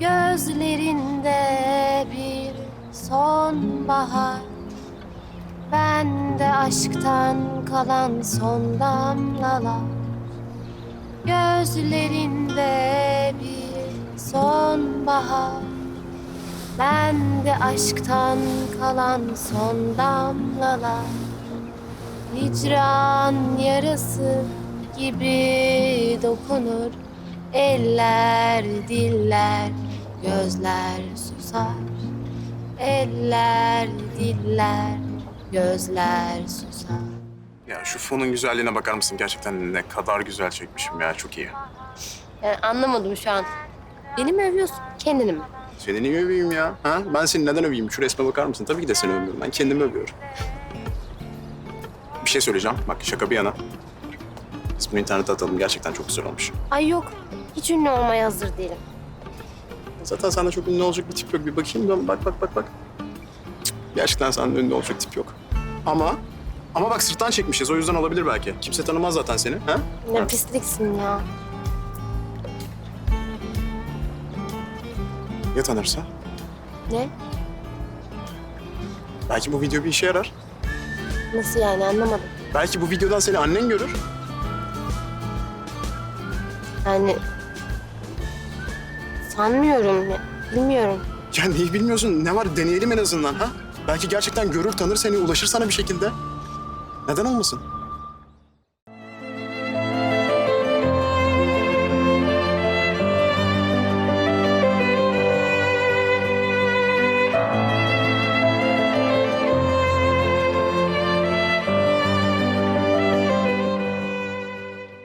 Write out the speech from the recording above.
Gözlerinde bir sonbahar. Bende aşktan kalan son damlalar. Gözlerinde bir sonbahar. Bende aşktan kalan son damlalar. Hicran yarası gibi dokunur Eller, diller, gözler susar Eller, diller, gözler susar Ya şu fonun güzelliğine bakar mısın? Gerçekten ne kadar güzel çekmişim ya. Çok iyi. Yani anlamadım şu an. Beni mi övüyorsun, kendini mi? Seni niye öveyim ya? Ha? Ben seni neden öveyim? Şu resme bakar mısın? Tabii ki de seni övmüyorum. Ben kendimi övüyorum. Bir şey söyleyeceğim. Bak şaka bir yana. Biz bunu internete atalım. Gerçekten çok güzel olmuş. Ay yok, hiç ünlü olmaya hazır değilim. Zaten sende çok ünlü olacak bir tip yok. Bir bakayım da bak bak bak bak. Cık, Gerçekten sende ünlü olacak tip yok. Ama ama bak sırttan çekmişiz. O yüzden olabilir belki. Kimse tanımaz zaten seni. Ha? Ne pisliksin ya. Ya tanırsa? Ne? Belki bu video bir işe yarar. Nasıl yani anlamadım. Belki bu videodan seni annen görür. Yani sanmıyorum, bilmiyorum. Ya neyi bilmiyorsun? Ne var? Deneyelim en azından ha? Belki gerçekten görür, tanır seni, ulaşır sana bir şekilde. Neden olmasın?